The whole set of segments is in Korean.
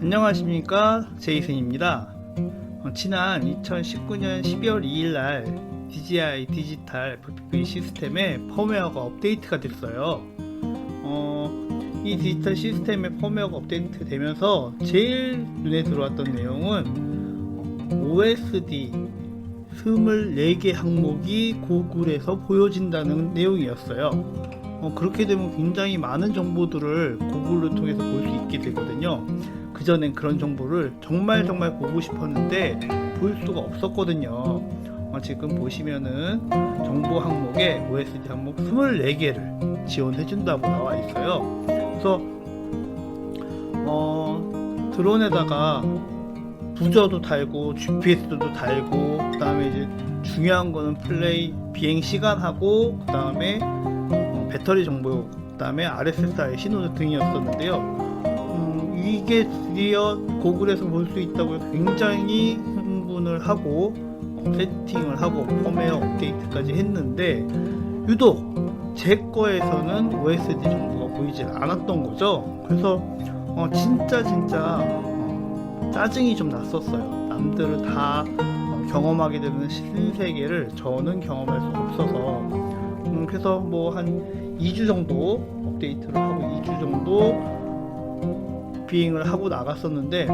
안녕하십니까 제이슨입니다. 어, 지난 2019년 12월 2일 날 DJI 디지털 VPP 시스템의 펌웨어가 업데이트가 됐어요. 어, 이 디지털 시스템의 펌웨어가 업데이트 되면서 제일 눈에 들어왔던 내용은 OSD 24개 항목이 고글에서 보여진다는 내용이었어요. 어, 그렇게 되면 굉장히 많은 정보들을 구글을 통해서 볼 수 있게 되거든요. 그전엔 그런 정보를 정말 정말 보고 싶었는데 볼 수가 없었거든요. 어, 지금 보시면은 정보 항목에 OSD 항목 24개를 지원해 준다고 나와 있어요. 그래서 어, 드론에다가 부저도 달고 GPS도 달고 그 다음에 이제 중요한 거는 플레이 비행 시간하고 그 다음에 어, 배터리 정보 그 다음에 RSSI 신호 등이었었는데요. 음, 이게 드디어 고글에서 볼 수 있다고 굉장히 흥분을 하고 어, 세팅을 하고 펌웨어 업데이트까지 했는데 유독 제 거에서는 OSD 정보가 보이지 않았던 거죠. 그래서 어, 진짜 진짜 어, 짜증이 좀 났었어요. 남들은 다 어, 경험하게 되는 신세계를 저는 경험할 수 없어서 음, 그래서 뭐 한 2주 정도 업데이트를 하고 2주 정도 비행을 하고 나갔었는데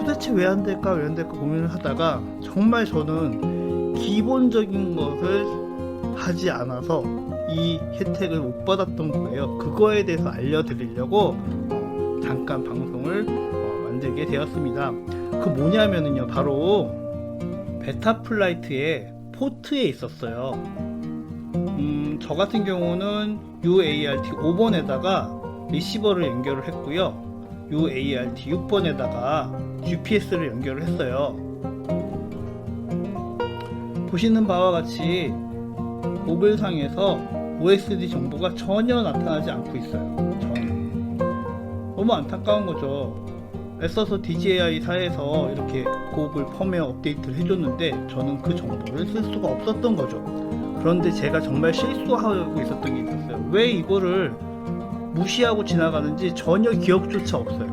도대체 왜 안 될까 왜 안 될까 고민을 하다가 정말 저는 기본적인 것을 하지 않아서 이 혜택을 못 받았던 거예요. 그거에 대해서 알려드리려고 어, 잠깐 방송을 어, 만들게 되었습니다. 그 뭐냐면은요, 바로 베타 플라이트의 포트에 있었어요. 음, 저 같은 경우는 UART 5번에다가 리시버를 연결을 했고요. UART 6번에다가 GPS를 연결을 했어요. 보시는 바와 같이 모빌상에서 OSD 정보가 전혀 나타나지 않고 있어요. 전혀. 너무 안타까운 거죠. 애써서 DJI 사에서 이렇게 고글 펌웨어 업데이트를 해줬는데 저는 그 정보를 쓸 수가 없었던 거죠. 그런데 제가 정말 실수하고 있었던 게 있었어요. 왜 이거를 무시하고 지나가는지 전혀 기억조차 없어요.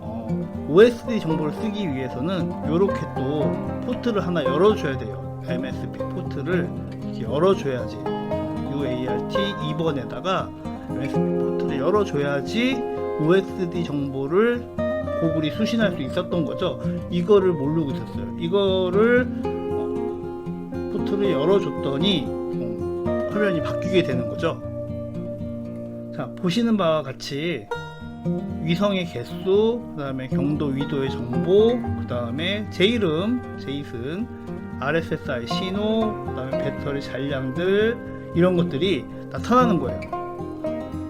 어, OSD 정보를 쓰기 위해서는 이렇게 또 포트를 하나 열어줘야 돼요. MSP 포트를 이렇게 열어줘야지. UART 2번에다가 MSP 포트를 열어줘야지 OSD 정보를 고글이 수신할 수 있었던 거죠. 이거를 모르고 있었어요. 이거를 어, 포트를 열어줬더니 어, 화면이 바뀌게 되는 거죠. 자, 보시는 바와 같이 위성의 개수, 그 다음에 경도 위도의 정보, 그 다음에 제 이름, 제이슨, RSSI 신호, 그 다음에 배터리 잔량들, 이런 것들이 나타나는 거예요.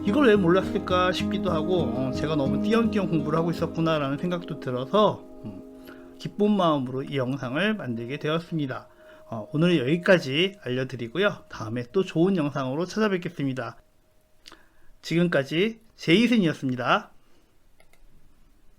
이걸 왜 몰랐을까 싶기도 하고, 어, 제가 너무 띄엄띄엄 공부를 하고 있었구나라는 생각도 들어서, 음, 기쁜 마음으로 이 영상을 만들게 되었습니다. 어, 오늘은 여기까지 알려드리고요. 다음에 또 좋은 영상으로 찾아뵙겠습니다. 지금까지 제이슨이었습니다.